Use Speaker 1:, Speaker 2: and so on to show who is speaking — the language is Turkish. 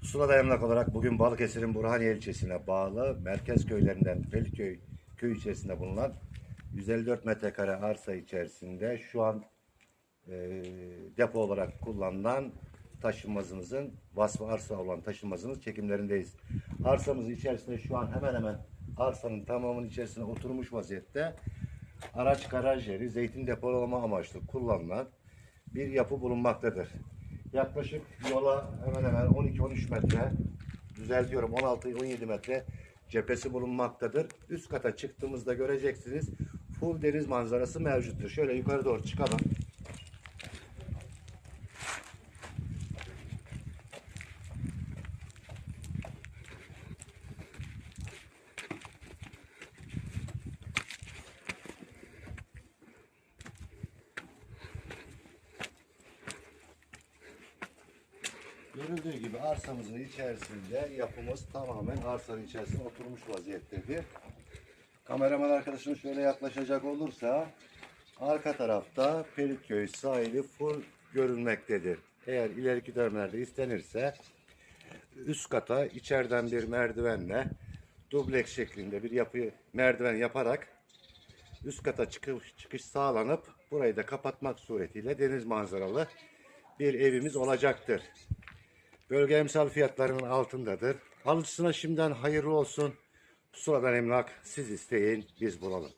Speaker 1: Pusula emlak olarak bugün Balıkesir'in Burhaniye ilçesine bağlı merkez köylerinden Feliköy köy içerisinde bulunan 154 metrekare arsa içerisinde şu an e, depo olarak kullanılan taşınmazımızın vasfı arsa olan taşınmazımız çekimlerindeyiz. Arsamızın içerisinde şu an hemen hemen arsanın tamamının içerisine oturmuş vaziyette araç garaj yeri zeytin depolama amaçlı kullanılan bir yapı bulunmaktadır. Yaklaşık yola hemen hemen 12-13 metre, düzeltiyorum 16-17 metre cephesi bulunmaktadır. Üst kata çıktığımızda göreceksiniz full deniz manzarası mevcuttur. Şöyle yukarı doğru çıkalım. Görüldüğü gibi arsamızın içerisinde yapımız tamamen arsanın içerisine oturmuş vaziyettedir. Kameraman arkadaşım şöyle yaklaşacak olursa arka tarafta Pelitköy sahili full görülmektedir. Eğer ileriki dönemlerde istenirse üst kata içeriden bir merdivenle dubleks şeklinde bir yapı merdiven yaparak üst kata çıkış, çıkış sağlanıp burayı da kapatmak suretiyle deniz manzaralı bir evimiz olacaktır. Bölge emsal fiyatlarının altındadır. Alıcısına şimdiden hayırlı olsun. Pusuladan emlak siz isteyin biz bulalım.